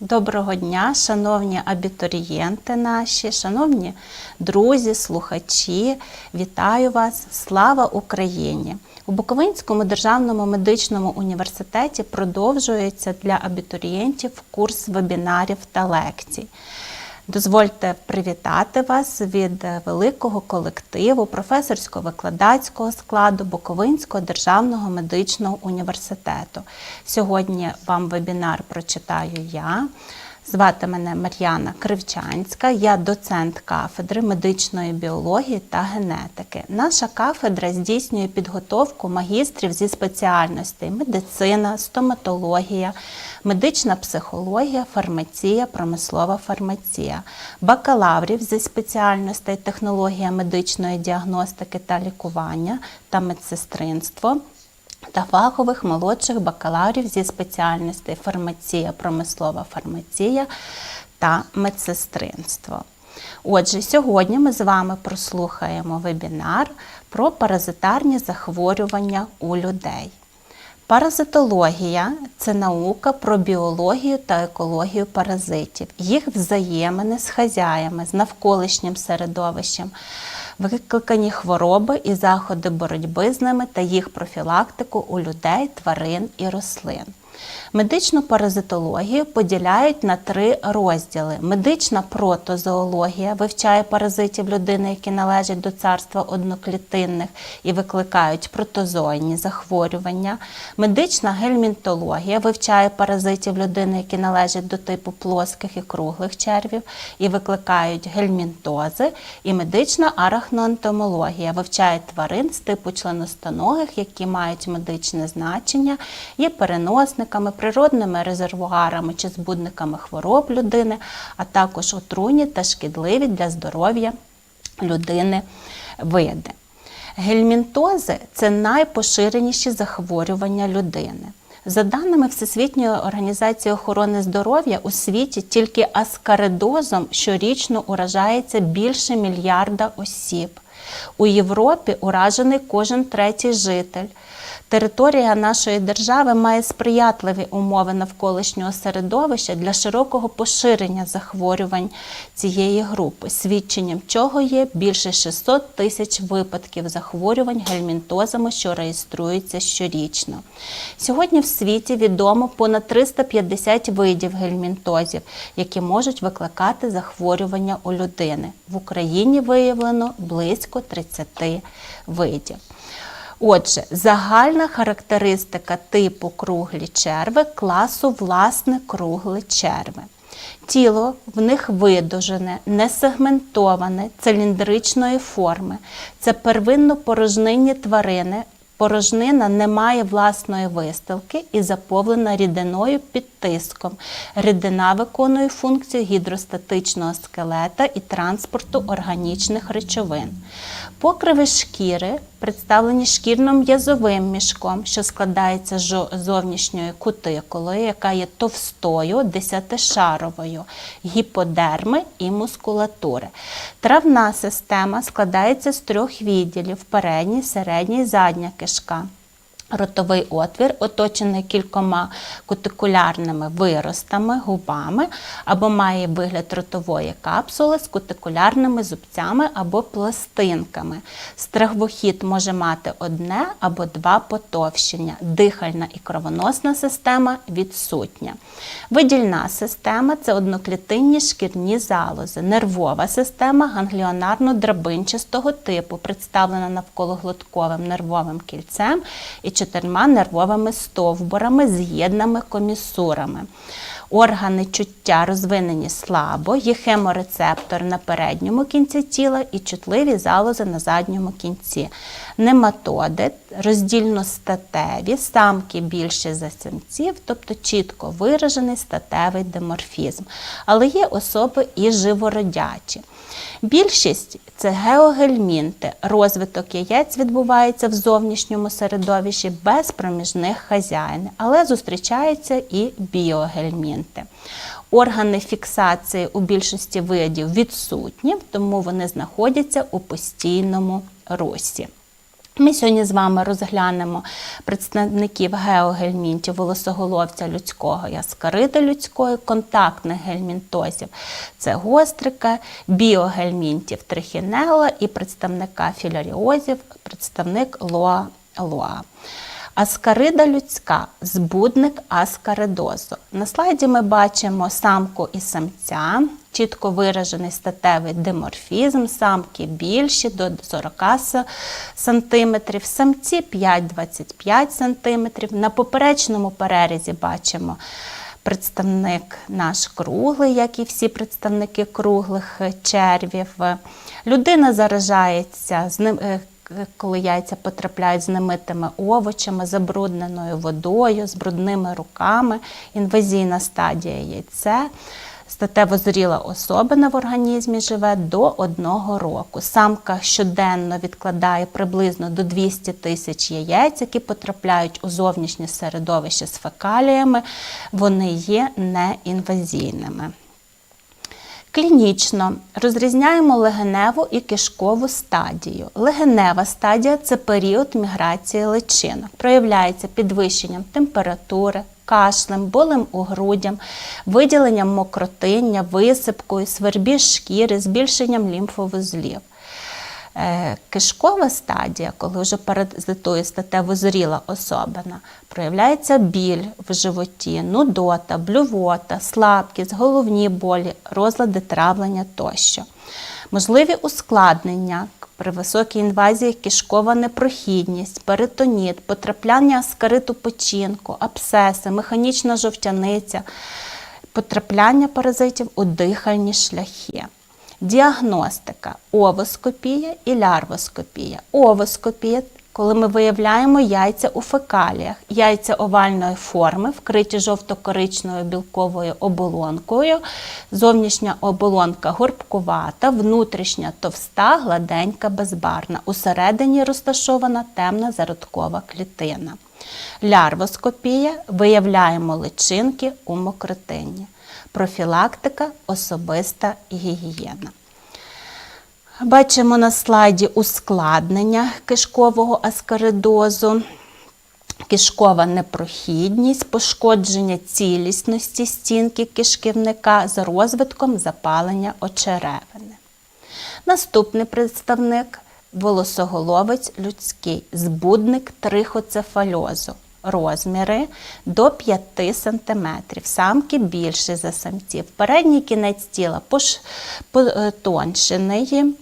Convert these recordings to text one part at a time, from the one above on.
Доброго дня, шановні абітурієнти наші, шановні друзі, слухачі, вітаю вас! Слава Україні! У Буковинському державному медичному університеті продовжується для абітурієнтів курс вебінарів та лекцій. Дозвольте привітати вас від великого колективу професорсько-викладацького складу Буковинського державного медичного університету. Сьогодні вам вебінар прочитаю я. Звати мене Мар'яна Кривчанська, я доцент кафедри медичної біології та генетики. Наша кафедра здійснює підготовку магістрів зі спеціальностей медицина, стоматологія, медична психологія, фармація, промислова фармація, бакалаврів зі спеціальностей технологія медичної діагностики та лікування та медсестринство та фахових молодших бакалаврів зі спеціальностей фармація, промислова фармація та медсестринство. Отже, сьогодні ми з вами прослухаємо вебінар про паразитарні захворювання у людей. Паразитологія це наука про біологію та екологію паразитів, їх взаємини з хазяями, з навколишнім середовищем, викликані хвороби і заходи боротьби з ними та їх профілактику у людей, тварин і рослин. Медичну паразитологію поділяють на три розділи: медична протозоологія вивчає паразитів людини, які належать до царства одноклітинних і викликають протозойні захворювання. Медична гельмінтологія вивчає паразитів людини, які належать до типу плоских і круглих червів і викликають гельмінтози. І медична арахноентомологія вивчає тварин з типу членостоногих, які мають медичне значення, є переносниками, природними резервуарами чи збудниками хвороб людини, а також отруйні та шкідливі для здоров'я людини види. Гельмінтози це найпоширеніші захворювання людини. За даними Всесвітньої організації охорони здоров'я, у світі тільки аскаридозом щорічно уражається більше мільярда осіб. У Європі уражений кожен третій житель. Територія нашої держави має сприятливі умови навколишнього середовища для широкого поширення захворювань цієї групи, свідченням чого є більше 600 тисяч випадків захворювань гельмінтозами, що реєструються щорічно. Сьогодні в світі відомо понад 350 видів гельмінтозів, які можуть викликати захворювання у людини. В Україні виявлено близько 30 видів. Отже, загальна характеристика типу круглі черви класу власне круглі черви. Тіло в них видужене, несегментоване, циліндричної форми. Це первинно порожнинні тварини. Порожнина не має власної вистилки і заповнена рідиною під тиском. Рідина виконує функцію гідростатичного скелета і транспорту органічних речовин. Покриви шкіри представлені шкірно-м'язовим мішком, що складається з зовнішньої кутикулою, яка є товстою, десятишаровою, гіподерми і мускулатури. Травна система складається з трьох відділів: передній, середній і задня кишка. Ротовий отвір, оточений кількома кутикулярними виростами, губами, або має вигляд ротової капсули з кутикулярними зубцями або пластинками. Страхвохід може мати одне або два потовщення. Дихальна і кровоносна система відсутня. Видільна система це одноклітинні шкірні залози. Нервова система гангліонарно-драбинчастого типу, представлена навкологлотковим нервовим кільцем і чотирма нервовими стовбурами, з'єднаними комісурами. Органи чуття розвинені слабо, є хеморецептор на передньому кінці тіла і чутливі залози на задньому кінці. Нематоди роздільно статеві, самки більше за самців, тобто чітко виражений статевий деморфізм. Але є особи і живородячі. Більшість це геогельмінти. Розвиток яєць відбувається в зовнішньому середовищі без проміжних хазяїн, але зустрічаються і біогельмінти. Органи фіксації у більшості видів відсутні, тому вони знаходяться у постійному русі. Ми сьогодні з вами розглянемо представників геогельмінтів, волосоголовця людського і аскарида людської, контактних гельмінтозів це гострика, біогельмінтів трихінела і представника філяріозів, представник лоа лоа. Аскарида людська збудник аскаридозу. На слайді ми бачимо самку і самця, чітко виражений статевий диморфізм, самки більші до 40 см, самці 5-25 см. На поперечному перерізі бачимо представник наш круглий, як і всі представники круглих червів. Людина заражається з ним. е, коли яйця потрапляють з немитими овочами, забрудненою водою, з брудними руками, інвазійна стадія яйце. Статево зріла особина в організмі живе до одного року. Самка щоденно відкладає приблизно до 200 тисяч яєць, які потрапляють у зовнішнє середовище з фекаліями. Вони є неінвазійними. Клінічно розрізняємо легеневу і кишкову стадію. Легенева стадія це період міграції личинок. Проявляється підвищенням температури, кашлем, болем у грудям, виділенням мокротиння, висипкою, свербіж шкіри, збільшенням лімфовузлів. Е, Кишкова стадія, коли вже паразитує статево зріла особина, проявляється біль в животі, нудота, блювота, слабкість, головні болі, розлади травлення тощо. Можливі ускладнення при високій інвазії кишкова непрохідність, перитоніт, потрапляння аскариту печінку, абсцеси, механічна жовтяниця, потрапляння паразитів у дихальні шляхи. Діагностика овоскопія і лярвоскопія. Овоскопія, коли ми виявляємо яйця у фекаліях, яйця овальної форми, вкриті жовто-коричневою білковою оболонкою. Зовнішня оболонка горбкувата, внутрішня товста, гладенька, безбарна. Усередині розташована темна зародкова клітина. Лярвоскопія виявляємо личинки у мокротинні. Профілактика особиста гігієна. Бачимо на слайді ускладнення кишкового аскаридозу, кишкова непрохідність, пошкодження цілісності стінки кишківника з розвитком запалення очеревини. Наступний представник волосоголовець людський, збудник трихоцефальозу. Розміри до 5 см. Самки більші за самців. Передній кінець тіла потоншений,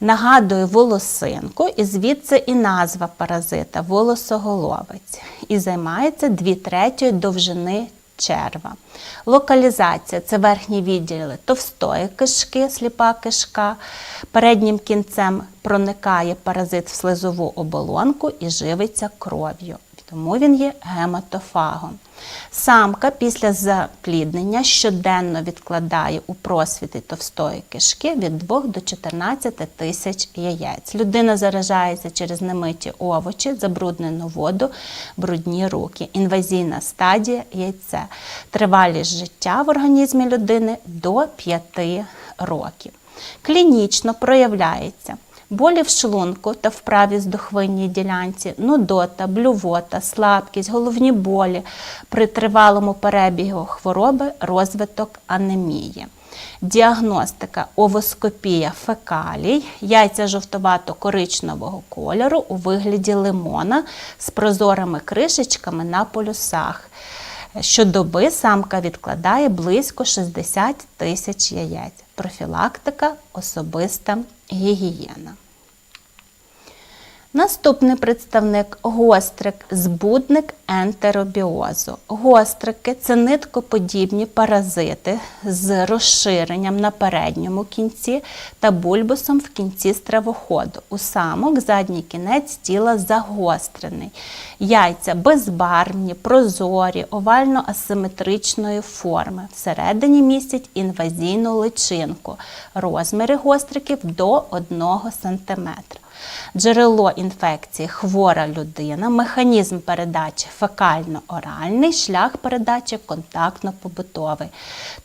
нагадує волосинку, і звідси і назва паразита волосоголовець. І займається 2 третьої довжини черва. Локалізація це верхні відділи товстої кишки, сліпа кишка. Переднім кінцем проникає паразит в слизову оболонку і живиться кров'ю. Тому він є гематофагом. Самка після запліднення щоденно відкладає у просвіти товстої кишки від 2 до 14 тисяч яєць. Людина заражається через немиті овочі, забруднену воду, брудні руки. Інвазійна стадія яйце. Тривалість життя в організмі людини до 5 років. Клінічно проявляється болі в шлунку та в правій здохвинній ділянці, нудота, блювота, слабкість, головні болі, при тривалому перебігу хвороби, розвиток анемії. Діагностика овоскопія фекалій, яйця жовтовато-коричневого кольору у вигляді лимона з прозорими кришечками на полюсах. Щодоби самка відкладає близько 60 тисяч яєць. Профілактика особиста гігієна. Наступний представник гострик, збудник ентеробіозу. Гострики це ниткоподібні паразити з розширенням на передньому кінці та бульбусом в кінці стравоходу. У самок задній кінець тіла загострений. Яйця безбарвні, прозорі, овально-асиметричної форми. Всередині містять інвазійну личинку. Розміри гостриків до 1 см. Джерело інфекції хвора людина, механізм передачі фекально-оральний, шлях передачі контактно-побутовий.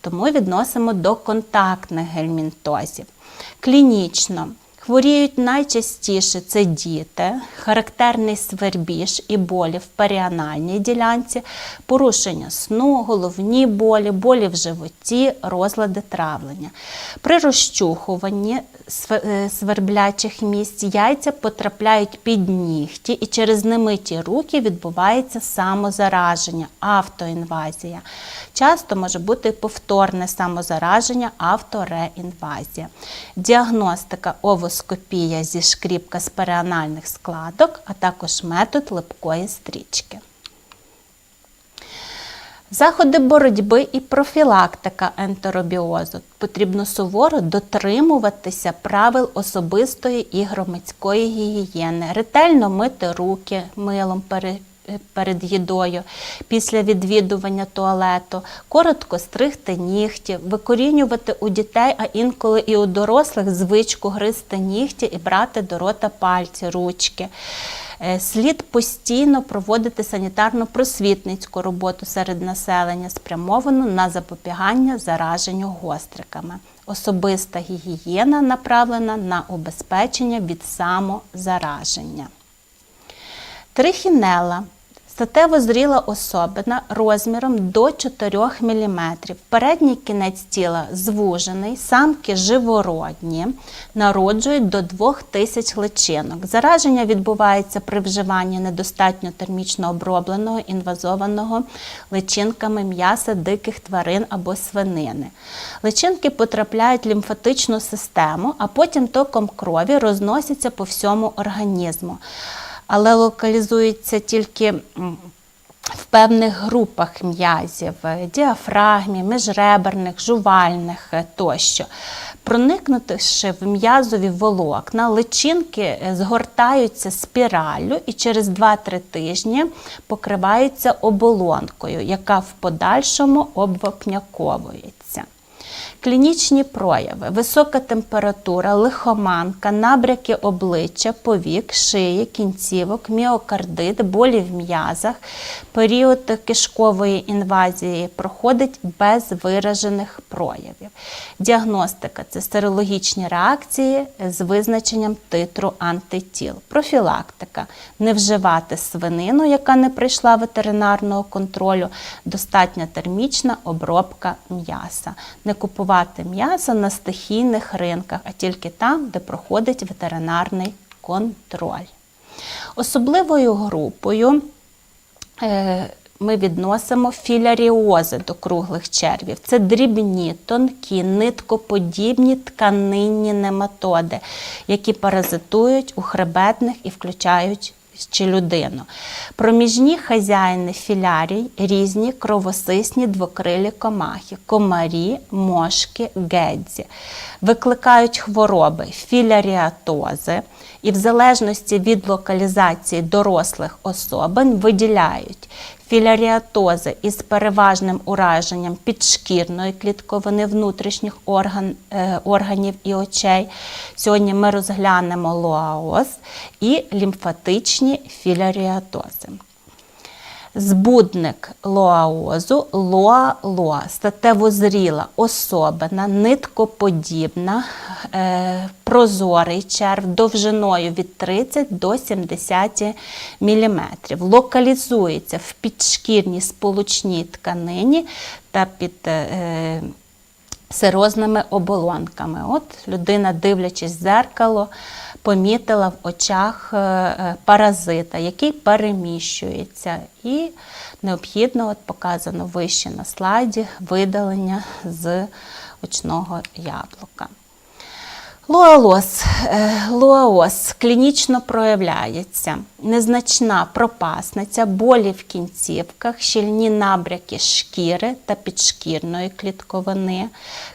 Тому відносимо до контактних гельмінтозів. Клінічно Хворіють найчастіше це діти, характерний свербіж і болі в періанальній ділянці, порушення сну, головні болі, болі в животі, розлади травлення. При розчухуванні е, сверблячих місць яйця потрапляють під нігті, і через немиті руки відбувається самозараження, автоінвазія. Часто може бути повторне самозараження, автореінвазія. Діагностика овоскопія зі шкріпка з переанальних складок, а також метод липкої стрічки. Заходи боротьби і профілактика ентеробіозу. Потрібно суворо дотримуватися правил особистої і громадської гігієни, ретельно мити руки милом перед їдою, після відвідування туалету, коротко стригти нігті, викорінювати у дітей, а інколи і у дорослих звичку гризти нігті і брати до рота пальці, ручки. Е, Слід постійно проводити санітарно-просвітницьку роботу серед населення, спрямовану на запобігання зараженню гостриками. Особиста гігієна направлена на убезпечення від самозараження. Трихінела статево зріла особина розміром до 4 мм. Передній кінець тіла звужений, самки живородні, народжують до 2000 личинок. Зараження відбувається при вживанні недостатньо термічно обробленого інвазованого личинками м'яса диких тварин або свинини. Личинки потрапляють в лімфатичну систему, а потім током крові розносяться по всьому організму але локалізується тільки в певних групах м'язів, е, діафрагмі, міжреберних, жувальних е, тощо. Проникнувши в м'язові волокна, личинки е, згортаються спіраллю і через 2-3 тижні покриваються оболонкою, яка в подальшому обвапняковується. Клінічні прояви: висока температура, лихоманка, набряки обличчя, повік, шиї, кінцівок, міокардит, болі в м'язах. Період кишкової інвазії проходить без виражених проявів. Діагностика це серологічні реакції з визначенням титру антитіл. Профілактика не вживати свинину, яка не прийшла ветеринарного контролю, достатня термічна обробка м'яса. Не купувати м'ясо на стихійних ринках, а тільки там, де проходить ветеринарний контроль. Особливою групою е, ми відносимо філяріози до круглих червів. Це дрібні, тонкі, ниткоподібні тканинні нематоди, які паразитують у хребетних і включають чи людину. Проміжні хазяїни філярій різні кровосисні двокрилі комахи, комарі, мошки, гедзі. Викликають хвороби філяріатози і в залежності від локалізації дорослих особин виділяють філяріатози із переважним ураженням підшкірної клітковини внутрішніх орган, е, органів і очей. Сьогодні ми розглянемо лоаоз і лімфатичні філяріатози. Збудник лоаозу лоа-лоа, статевозріла особина, ниткоподібна, е, прозорий черв довжиною від 30 до 70 мм. Локалізується в підшкірній сполучній тканині та під е, сирозними оболонками. От людина, дивлячись в зеркало, помітила в очах е, е, паразита, який переміщується. І необхідно, от показано вище на слайді, видалення з очного яблука. Луалоз. Е, Луаоз клінічно проявляється незначна пропасниця, болі в кінцівках, щільні набряки шкіри та підшкірної клітковини,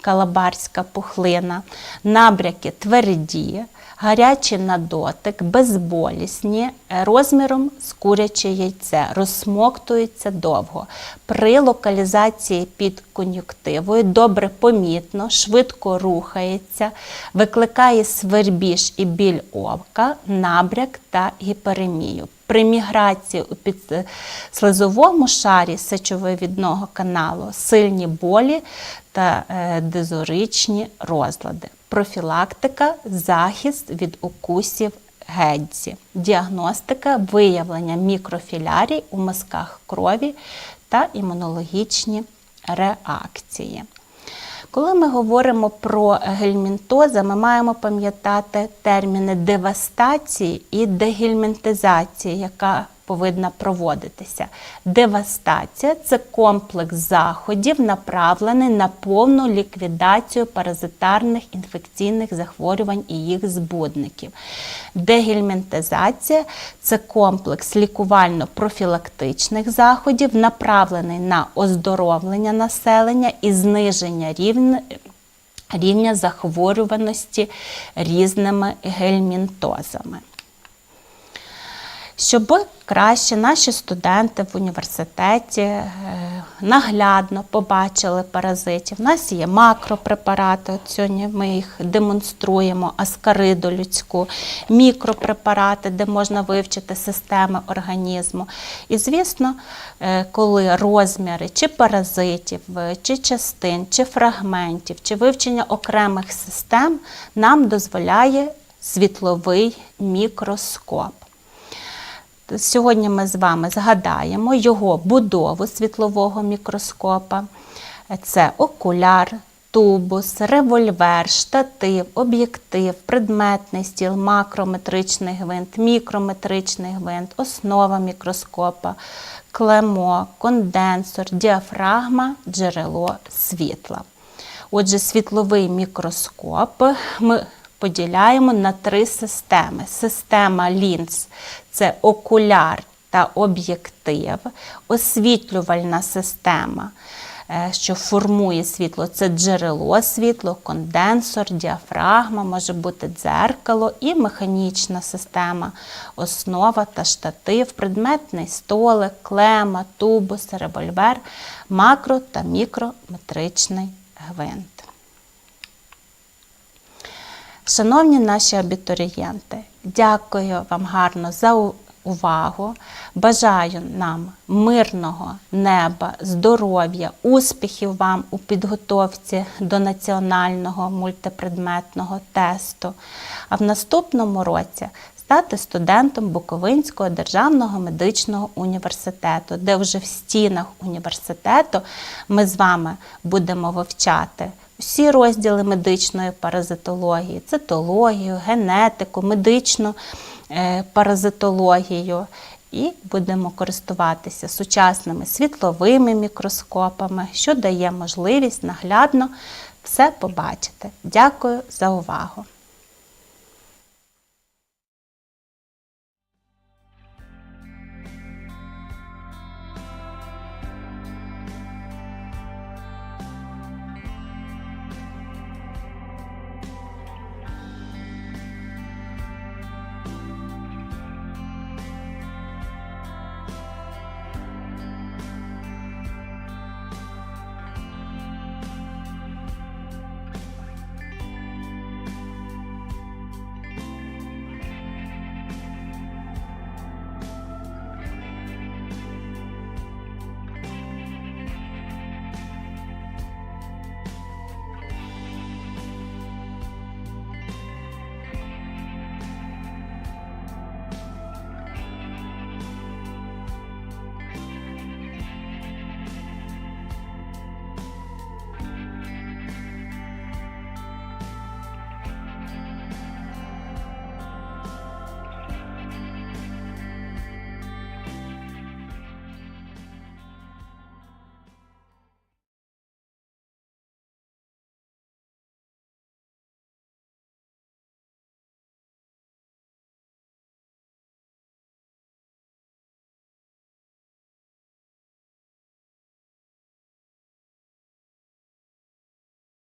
калабарська пухлина, набряки тверді, гарячі на дотик, безболісні, розміром з куряче яйце, розсмоктуються довго. При локалізації під кон'юктивою добре помітно, швидко рухається, викликає свербіж і біль ока, набряк та гіперемію. При міграції у підслизовому шарі сечовивідного каналу сильні болі та е, дезоричні розлади. Профілактика, захист від укусів гедзі, діагностика, виявлення мікрофілярій у мазках крові та імунологічні реакції. Коли ми говоримо про гельмінтоза, ми маємо пам'ятати терміни девастації і дегельмінтизації, яка повинна проводитися. Девастація це комплекс заходів, направлений на повну ліквідацію паразитарних інфекційних захворювань і їх збудників. Дегельмінтизація це комплекс лікувально-профілактичних заходів, направлений на оздоровлення населення і зниження рівня рівня захворюваності різними гельмінтозами. Щоб краще наші студенти в університеті е, наглядно побачили паразитів. У нас є макропрепарати, сьогодні ми їх демонструємо, аскариду людську, мікропрепарати, де можна вивчити системи організму. І, звісно, е, коли розміри чи паразитів, е, чи частин, чи фрагментів, чи вивчення окремих систем нам дозволяє світловий мікроскоп. Сьогодні ми з вами згадаємо його будову світлового мікроскопа. Це окуляр, тубус, револьвер, штатив, об'єктив, предметний стіл, макрометричний гвинт, мікрометричний гвинт, основа мікроскопа, клемо, конденсор, діафрагма, джерело світла. Отже, світловий мікроскоп ми поділяємо на три системи. Система лінз це окуляр та об'єктив, освітлювальна система. е, Що формує світло, це джерело світло, конденсор, діафрагма, може бути дзеркало і механічна система, основа та штатив, предметний столик, клема, тубус, револьвер, макро та мікрометричний гвинт. Шановні наші абітурієнти, дякую вам гарно за увагу. Бажаю нам мирного неба, здоров'я, успіхів вам у підготовці до національного мультипредметного тесту. А в наступному році стати студентом Буковинського державного медичного університету, де вже в стінах університету ми з вами будемо вивчати всі розділи медичної паразитології, цитологію, генетику, медичну е, паразитологію. І будемо користуватися сучасними світловими мікроскопами, що дає можливість наглядно все побачити. Дякую за увагу!